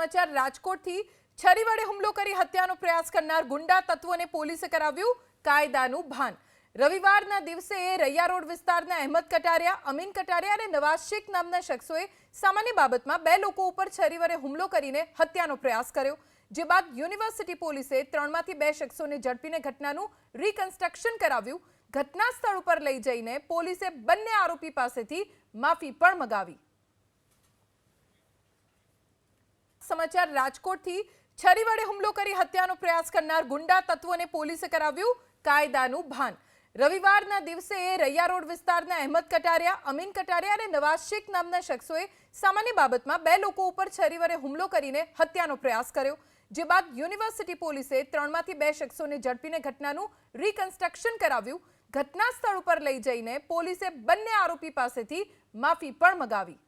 સમાચાર, રાજકોટથી છરી વડે હુમલો કરી હત્યાનો પ્રયાસ કરનાર ગુંડા તત્વોને પોલીસે કરાવ્યું કાયદાનું ભાન. રવિવારના દિવસે રૈયા રોડ વિસ્તારના અહેમદ કટારિયા, અમીન કટારિયા અને નવાઝ શેખ નામના શખ્સોએ સામાન્ય બાબતમાં બે લોકો ઉપર છરી વડે હુમલો કરીને હત્યાનો પ્રયાસ કર્યો, જે બાદ યુનિવર્સિટી પોલીસે ત્રણમાંથી બે શખ્સોને ઝડપીને ઘટનાનું રિકન્સ્ટ્રક્શન કરાવ્યું. ઘટના સ્થળ ઉપર લઈ જઈને પોલીસે બંને આરોપી પાસેથી માફી પણ મગાવી. સમાચાર, રાજકોટથી છરી વડે હુમલો કરી હત્યાનો પ્રયાસ કરનાર ગુંડા તત્વોને પોલીસે કરાવ્યું કાયદાનું ભાન. રવિવારના દિવસે રૈયા રોડ વિસ્તારના અહેમદ કટારિયા, અમીન કટારિયા અને નવાઝ શેખ નામના શખ્સોએ સામાન્ય બાબતમાં બે લોકો ઉપર છરી વડે હુમલો કરીને હત્યાનો પ્રયાસ કર્યો, જે બાદ યુનિવર્સિટી પોલીસે ત્રણમાંથી બે શખ્સોને ઝડપીને ઘટનાનું રિકન્સ્ટ્રક્શન કરાવ્યું. ઘટના સ્થળ ઉપર લઈ જઈને પોલીસે બંને આરોપી પાસેથી માફી પણ મગાવી.